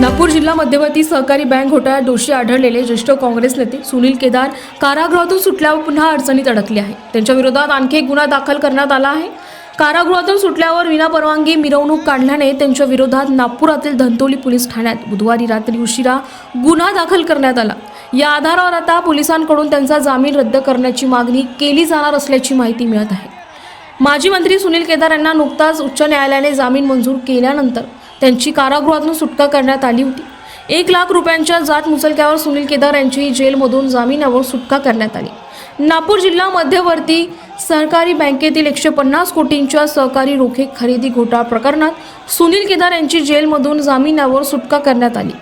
नागपूर जिल्हा मध्यवर्ती सहकारी बँक घोटाळ्यात दोषी आढळलेले ज्येष्ठ काँग्रेस नेते सुनील केदार कारागृहातून सुटल्यावर पुन्हा अडचणीत अडकले आहे त्यांच्या विरोधात आणखी एक गुन्हा दाखल करण्यात आला आहे. कारागृहातून सुटल्यावर विनापरवानगी मिरवणूक काढल्याने त्यांच्या विरोधात नागपुरातील धंतोली पोलीस ठाण्यात बुधवारी रात्री उशिरा गुन्हा दाखल करण्यात आला. या आधारावर आता पोलिसांकडून त्यांचा जामीन रद्द करण्याची मागणी केली जाणार असल्याची माहिती मिळत आहे. माजी मंत्री सुनील केदार यांना नुकताच उच्च न्यायालयाने जामीन मंजूर केल्यानंतर त्यांची कारागृहातून सुटका करण्यात आली होती. एक लाख रुपयांच्या जात मुचलक्यावर सुनील केदार यांची जेलमधून जामिनावर सुटका करण्यात आली. नागपूर जिल्हा मध्यवर्ती सहकारी बँकेतील एकशे पन्नास कोटींच्या सहकारी रोखे खरेदी घोटाळा प्रकरणात सुनील केदार यांची जेलमधून जामिनावर सुटका करण्यात आली.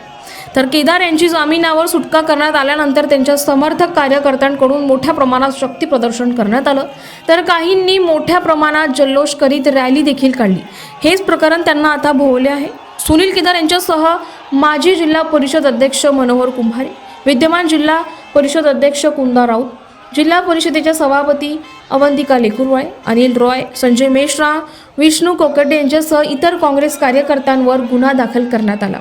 तर केदार यांची जामिनावर सुटका करण्यात आल्यानंतर त्यांच्या समर्थक कार्यकर्त्यांकडून मोठ्या प्रमाणात शक्ती प्रदर्शन करण्यात आलं. तर काहींनी मोठ्या प्रमाणात जल्लोष करीत रॅली देखील काढली. हेच प्रकरण त्यांना आता भोवले आहे. सुनील केदार यांच्यासह माजी जिल्हा परिषद अध्यक्ष मनोहर कुंभारे विद्यमान जिल्हा परिषद अध्यक्ष कुंदा राऊत जिल्हा परिषदेच्या सभापती अवंतिका लेकुरवाय अनिल रॉय संजय मेश्रा विष्णू कोकटे यांच्यासह इतर काँग्रेस कार्यकर्त्यांवर गुन्हा दाखल करण्यात आला.